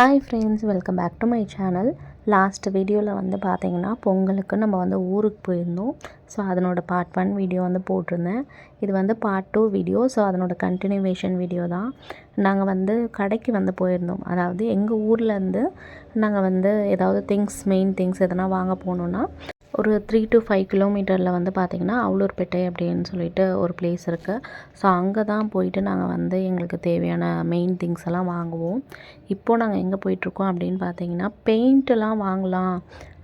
Hi friends welcome back to my channel last வீடியோவில் வந்து பார்த்தீங்கன்னா பொங்கலுக்கு நம்ம வந்து ஊருக்கு போயிருந்தோம். ஸோ அதனோட பார்ட் ஒன் வீடியோ வந்து போட்டிருந்தேன். இது வந்து பார்ட் டூ வீடியோ ஸோ அதனோட கண்டினியூவேஷன் வீடியோ தான். நாங்கள் வந்து கடைக்கு வந்து போயிருந்தோம். அதாவது எங்கள் ஊர்லேருந்து நாங்கள் வந்து ஏதாவது திங்ஸ் மெயின் திங்ஸ் எதனா வாங்க போகணுன்னா ஒரு த்ரீ டு ஃபைவ் கிலோமீட்டரில் வந்து பார்த்திங்கன்னா அவலூர்பேட்டை அப்படின்னு சொல்லிட்டு ஒரு பிளேஸ் இருக்குது ஸோ அங்கே தான் போயிட்டு நாங்கள் வந்து எங்களுக்கு தேவையான மெயின் திங்ஸ் எல்லாம் வாங்குவோம். இப்போது நாங்கள் எங்கே போயிட்டுருக்கோம் அப்படின்னு பார்த்தீங்கன்னா பெயிண்ட்டெல்லாம் வாங்கலாம்.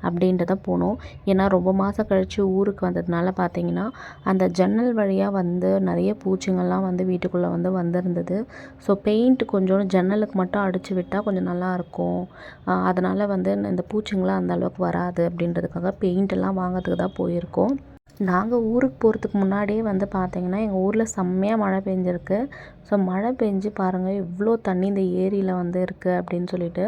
அப்படின்ட்டு தான் போனோம். ஏன்னா ரொம்ப மாதம் கழித்து ஊருக்கு வந்ததுனால பார்த்தீங்கன்னா அந்த ஜன்னல் வழியாக வந்து நிறைய பூச்சிங்கள்லாம் வந்து வீட்டுக்குள்ளே வந்து வந்திருந்தது. ஸோ பெயிண்ட் கொஞ்சம் ஜன்னலுக்கு மட்டும் அடித்து விட்டால் கொஞ்சம் நல்லாயிருக்கும் அதனால் வந்து இந்த பூச்சிங்களாம் அந்த அளவுக்கு வராது அப்படின்றதுக்காக பெயிண்ட்டெல்லாம் வாங்கிறதுக்கு தான் போயிருக்கோம். நாங்கள் ஊருக்கு போகிறதுக்கு முன்னாடியே வந்து பார்த்திங்கன்னா எங்கள் ஊரில் செம்மையாக மழை பெஞ்சிருக்கு. ஸோ மழை பெஞ்சு பாருங்கள் இவ்வளோ தண்ணி இந்த ஏரியில் வந்து இருக்குது அப்படின்னு சொல்லிட்டு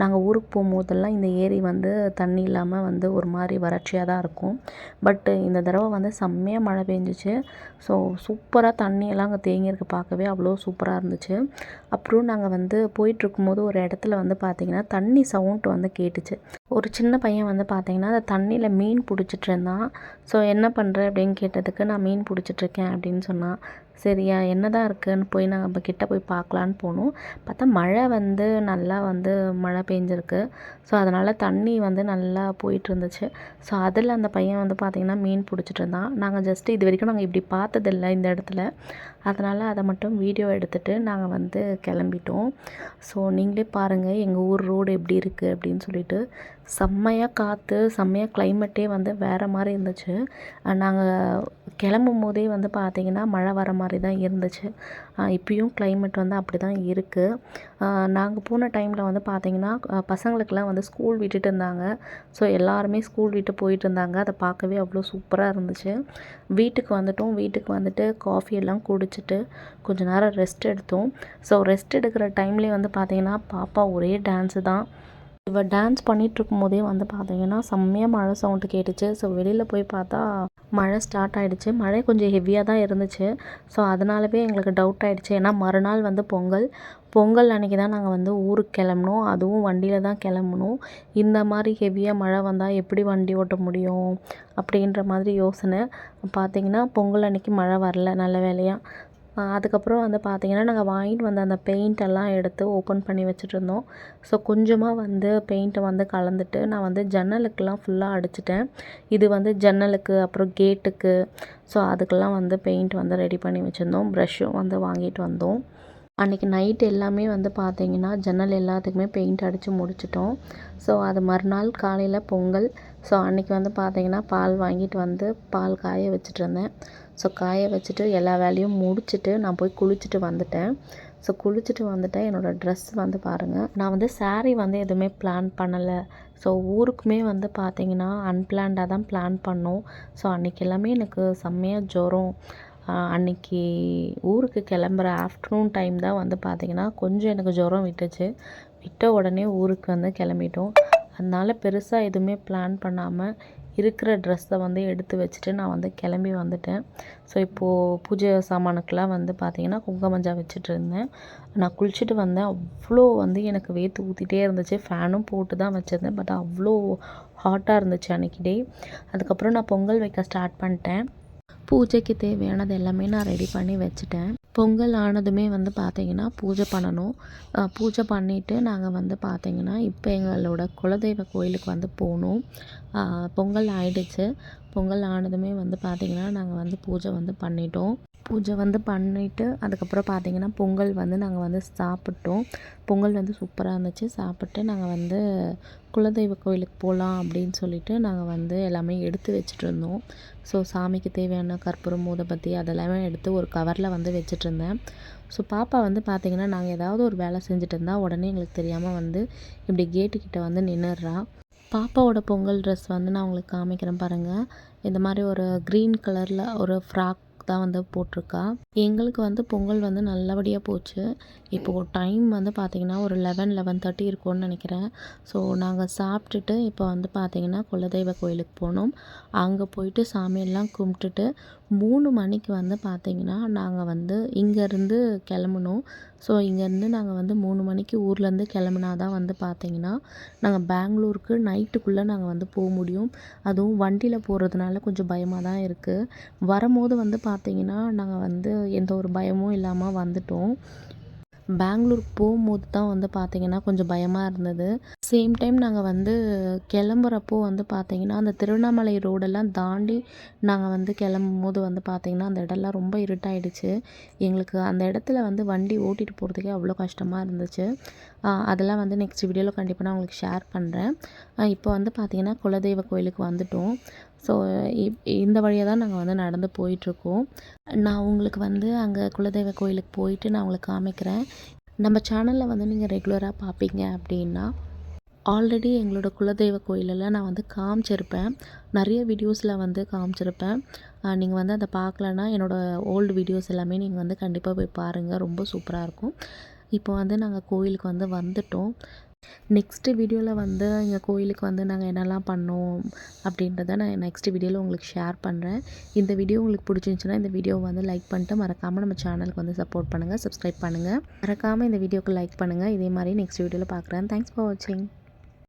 நாங்கள் ஊருக்கு போகும்போதெல்லாம் இந்த ஏரி வந்து தண்ணி இல்லாமல் வந்து ஒரு மாதிரி வறட்சியாக தான் இருக்கும். பட்டு இந்த தடவை வந்து செம்மையாக மழை பெஞ்சிச்சு. ஸோ சூப்பராக தண்ணியெல்லாம் அங்கே தேங்கியிருக்கு பார்க்கவே அவ்வளோ சூப்பராக இருந்துச்சு. அப்புறம் நாங்கள் வந்து போயிட்டுருக்கும்போது ஒரு இடத்துல வந்து பார்த்திங்கன்னா தண்ணி சவுண்ட் வந்து கேட்டுச்சு. ஒரு சின்ன பையன் வந்து பார்த்திங்கன்னா அந்த தண்ணியில் மீன் பிடிச்சிட்டு இருந்தான். ஸோ என்ன பண்ணுற அப்படின்னு கேட்டதுக்கு நான் மீன் பிடிச்சிட்ருக்கேன் அப்படின்னு சொன்னான். சரியா என்ன தான் இருக்குதுன்னு போய் நாங்கள் நம்ம கிட்ட போய் பார்க்கலான்னு போனோம். பார்த்தா மழை வந்து நல்லா வந்து மழை பெஞ்சிருக்கு. ஸோ அதனால் தண்ணி வந்து நல்லா போயிட்டு இருந்துச்சு ஸோ அதில் அந்த பையன் வந்து பார்த்திங்கன்னா மீன் பிடிச்சிட்டு இருந்தான் நாங்கள் ஜஸ்ட்டு இது வரைக்கும் நாங்கள் இப்படி பார்த்ததில்ல இந்த இடத்துல. அதனால் அதை மட்டும் வீடியோ எடுத்துகிட்டு நாங்கள் வந்து கிளம்பிட்டோம். ஸோ நீங்களே பாருங்கள் எங்கள் ஊர் ரோடு எப்படி இருக்குது அப்படின்னு சொல்லிட்டு. செம்மையாக காற்று செம்மையாக கிளைமேட்டே வந்து வேறு மாதிரி இருந்துச்சு. நாங்கள் கிளம்பும் போதே வந்து பார்த்திங்கன்னா மழை வர மாதிரி தான் இருந்துச்சு இப்போயும் கிளைமேட் வந்து அப்படி தான் இருக்குது நாங்கள் போன டைமில் வந்து பார்த்திங்கன்னா பசங்களுக்கெல்லாம் வந்து ஸ்கூல் விட்டுட்டு இருந்தாங்க. ஸோ எல்லாருமே ஸ்கூல் விட்டு போயிட்டு இருந்தாங்க. அதை பார்க்கவே அவ்வளோ சூப்பராக இருந்துச்சு. வீட்டுக்கு வந்துட்டோம். வீட்டுக்கு வந்துட்டு காஃபி எல்லாம் குடிச்சிட்டு கொஞ்ச நேரம் ரெஸ்ட் எடுத்தோம். ஸோ ரெஸ்ட் எடுக்கிற டைம்லேயே வந்து பார்த்திங்கன்னா பாப்பா ஒரே டான்ஸு தான். இவள் டான்ஸ் பண்ணிகிட்ருக்கும் போதே வந்து பார்த்தீங்கன்னா செம்மையாக மழை சவுண்டு கேட்டுச்சு. ஸோ வெளியில் போய் பார்த்தா மழை ஸ்டார்ட் ஆகிடுச்சு மழை கொஞ்சம் ஹெவியாக தான் இருந்துச்சு. ஸோ அதனாலவே எங்களுக்கு டவுட் ஆகிடுச்சு ஏன்னா மறுநாள் வந்து பொங்கல். பொங்கல் அன்றைக்கி தான் நாங்கள் வந்து ஊருக்கு கிளம்புனோம். அதுவும் வண்டியில் தான் கிளம்புனோம். இந்த மாதிரி ஹெவியாக மழை வந்தால் எப்படி வண்டி ஓட்ட முடியும்? அப்படின்ற மாதிரி யோசனை. பார்த்திங்கன்னா பொங்கல் அன்றைக்கி மழை வரல நல்ல வேலையாக அதுக்கப்புறம் வந்து பார்த்திங்கன்னா நாங்கள் வாங்கிட்டு வந்த அந்த பெயிண்டெல்லாம் எடுத்து ஓப்பன் பண்ணி வச்சுட்ருந்தோம் ஸோ கொஞ்சமாக வந்து பெயிண்ட்டை வந்து கலந்துட்டு நான் வந்து ஜன்னலுக்கெல்லாம் ஃபுல்லாக அடிச்சிட்டேன். இது வந்து ஜன்னலுக்கு அப்புறம் கேட்டுக்கு ஸோ அதுக்கெல்லாம் வந்து பெயிண்ட் வந்து ரெடி பண்ணி வச்சுருந்தோம். ப்ரஷ்ஷும் வந்து வாங்கிட்டு வந்தோம். அன்றைக்கி நைட் எல்லாமே வந்து பார்த்திங்கன்னா ஜன்னல் எல்லாத்துக்குமே பெயிண்ட் அடித்து முடிச்சிட்டோம். ஸோ அது மறுநாள் காலையில் பொங்கல். ஸோ அன்றைக்கி வந்து பார்த்திங்கன்னா பால் வாங்கிட்டு வந்து பால் காய வச்சுட்ருந்தேன் ஸோ காய வச்சுட்டு எல்லா வேலையும் முடிச்சுட்டு நான் போய் குளிச்சுட்டு வந்துட்டேன். ஸோ குளிச்சுட்டு வந்துட்டேன். என்னோடய ட்ரெஸ் வந்து பாருங்கள் நான் வந்து சாரீ வந்து எதுவுமே பிளான் பண்ணலை. ஸோ ஊருக்குமே வந்து பார்த்திங்கன்னா அன்பிளான்டாக தான் பிளான் பண்ணோம். ஸோ அன்றைக்கி எல்லாமே எனக்கு செம்மையாக ஜுரம். அன்றைக்கி ஊருக்கு கிளம்புற ஆஃப்டர்நூன் டைம் தான் வந்து பார்த்திங்கன்னா கொஞ்சம் எனக்கு ஜுரம் விட்டுச்சு. விட்ட உடனே ஊருக்கு வந்து கிளம்பிட்டோம். அதனால் பெருசாக எதுவுமே பிளான் பண்ணாமல் இருக்கிற ட்ரெஸ்ஸை வந்து எடுத்து வச்சுட்டு நான் வந்து கிளம்பி வந்துட்டேன். ஸோ இப்போது பூஜை சாமானுக்கெலாம் வந்து பார்த்திங்கன்னா குங்குமஞ்சா வச்சுட்டு இருந்தேன். நான் குளிச்சுட்டு வந்தேன். அவ்வளோ வந்து எனக்கு வேத்து ஊற்றிட்டே இருந்துச்சு. ஃபேனும் போட்டு தான் வச்சுருந்தேன். பட் அவ்வளோ ஹாட்டாக இருந்துச்சு அன்றைக்கி டே அதுக்கப்புறம் நான் பொங்கல் வைக்க ஸ்டார்ட் பண்ணிட்டேன். பூஜைக்கு தேவையானது எல்லாமே நான் ரெடி பண்ணி வச்சுட்டேன். பொங்கல் ஆனதுமே வந்து பார்த்திங்கன்னா பூஜை பண்ணணும். பூஜை பண்ணிவிட்டு நாங்கள் வந்து பார்த்திங்கன்னா இப்போ எங்களோட குலதெய்வ கோயிலுக்கு வந்து போகணும். பொங்கல் ஆயிடுச்சு. பொங்கல் ஆனதுமே வந்து பார்த்திங்கன்னா நாங்கள் வந்து பூஜை வந்து பண்ணிட்டோம். பூஜை வந்து பண்ணிவிட்டு அதுக்கப்புறம் பார்த்திங்கன்னா பொங்கல் வந்து நாங்கள் வந்து சாப்பிட்டோம். பொங்கல் வந்து சூப்பராக இருந்துச்சு. சாப்பிட்டு நாங்கள் வந்து குலதெய்வ கோயிலுக்கு போகலாம் அப்படின்னு சொல்லிட்டு நாங்கள் வந்து எல்லாமே எடுத்து வச்சுட்டு இருந்தோம். ஸோ சாமிக்கு தேவையான கற்பூரம் மூதப்பத்தி அதெல்லாமே எடுத்து ஒரு கவரில் வந்து வச்சுட்டு இருந்தேன். ஸோ பாப்பா வந்து பார்த்திங்கன்னா நாங்கள் ஏதாவது ஒரு வேலை செஞ்சுட்டு இருந்தால் உடனே எங்களுக்கு தெரியாமல் வந்து இப்படி கேட்டுக்கிட்ட வந்து நின்றுடுறா பாப்பாவோட பொங்கல் ட்ரெஸ் வந்து நான் உங்களுக்கு காமிக்கிறேன் பாருங்கள் இந்த மாதிரி ஒரு க்ரீன் கலரில் ஒரு ஃப்ராக் தான் வந்து போட்டிருக்கா. எங்களுக்கு வந்து பொங்கல் வந்து நல்லபடியாக போச்சு. இப்போது டைம் வந்து பார்த்திங்கன்னா ஒரு லெவன் லெவன் தேர்ட்டி இருக்கும்னு நினைக்கிறேன். ஸோ நாங்கள் சாப்பிட்டுட்டு இப்போ வந்து பார்த்திங்கன்னா குலதெய்வ கோயிலுக்கு போனோம். அங்கே போயிட்டு சாமியெல்லாம் கும்பிட்டுட்டு மூணு மணிக்கு வந்து பார்த்திங்கன்னா நாங்கள் வந்து இங்கேருந்து கிளம்புனோம். ஸோ இங்கேருந்து நாங்கள் வந்து மூணு மணிக்கு ஊர்லேருந்து கிளம்புனா தான் வந்து பார்த்திங்கன்னா நாங்கள் பெங்களூருக்கு நைட்டுக்குள்ளே நாங்கள் வந்து போக முடியும். அதுவும் வண்டியில் போகிறதுனால கொஞ்சம் பயமாக தான் இருக்குது வரும்போது வந்து பார்த்திங்கன்னா நாங்கள் வந்து எந்த ஒரு பயமும் இல்லாமல் வந்துட்டோம். பெங்களூர் போகும்போது தான் வந்து பார்த்திங்கன்னா கொஞ்சம் பயமாக இருந்தது. சேம் டைம் நாங்கள் வந்து கிளம்புறப்போ வந்து பார்த்திங்கன்னா அந்த திருவண்ணாமலை ரோடெல்லாம் தாண்டி நாங்கள் வந்து கிளம்பும் போது வந்து பார்த்திங்கன்னா அந்த இடம்லாம் ரொம்ப இருட்டாயிடுச்சு. எங்களுக்கு அந்த இடத்துல வந்து வண்டி ஓட்டிகிட்டு போகிறதுக்கே அவ்வளோ கஷ்டமாக இருந்துச்சு. அதெல்லாம் வந்து நெக்ஸ்ட் வீடியோவில் கண்டிப்பாக நான் உங்களுக்கு ஷேர் பண்ணுறேன் இப்போ வந்து பார்த்திங்கன்னா குலதெய்வ கோயிலுக்கு வந்துட்டோம். ஸோ இப் இந்த வழியாக தான் நாங்கள் வந்து நடந்து போயிட்டுருக்கோம். நான் உங்களுக்கு வந்து அங்கே குலதெய்வ கோயிலுக்கு போயிட்டு நான் உங்களுக்கு காமிக்கிறேன். நம்ம சேனலில் வந்து நீங்கள் ரெகுலராக பார்ப்பீங்க அப்படின்னா ஆல்ரெடி எங்களோட குலதெய்வ கோயிலெல்லாம் நான் வந்து காமிச்சிருப்பேன். நிறைய வீடியோஸில் வந்து காமிச்சிருப்பேன். நீங்கள் வந்து அதை பார்க்கலன்னா என்னோடய ஓல்டு வீடியோஸ் எல்லாமே நீங்கள் வந்து கண்டிப்பாக போய் பாருங்கள் ரொம்ப சூப்பராக இருக்கும். இப்போ வந்து நாங்கள் கோயிலுக்கு வந்து வந்துட்டோம். நெக்ஸ்ட்டு வீடியோவில் வந்து எங்கள் கோயிலுக்கு வந்து நாங்கள் என்னெல்லாம் பண்ணோம் அப்படின்றத நான் நெக்ஸ்ட் வீடியோவில் உங்களுக்கு ஷேர் பண்ணுறேன் இந்த வீடியோ உங்களுக்கு பிடிச்சிருந்துச்சின்னா இந்த வீடியோவை வந்து லைக் பண்ணிட்டு மறக்காமல் நம்ம சேனலுக்கு வந்து சப்போர்ட் பண்ணுங்கள் சப்ஸ்கிரைப் பண்ணுங்கள் மறக்காமல் இந்த வீடியோவுக்கு லைக் பண்ணுங்கள் இதே மாதிரி நெக்ஸ்ட் வீடியோவில் பார்க்குறேன். தேங்க்ஸ் ஃபார் வாட்சிங்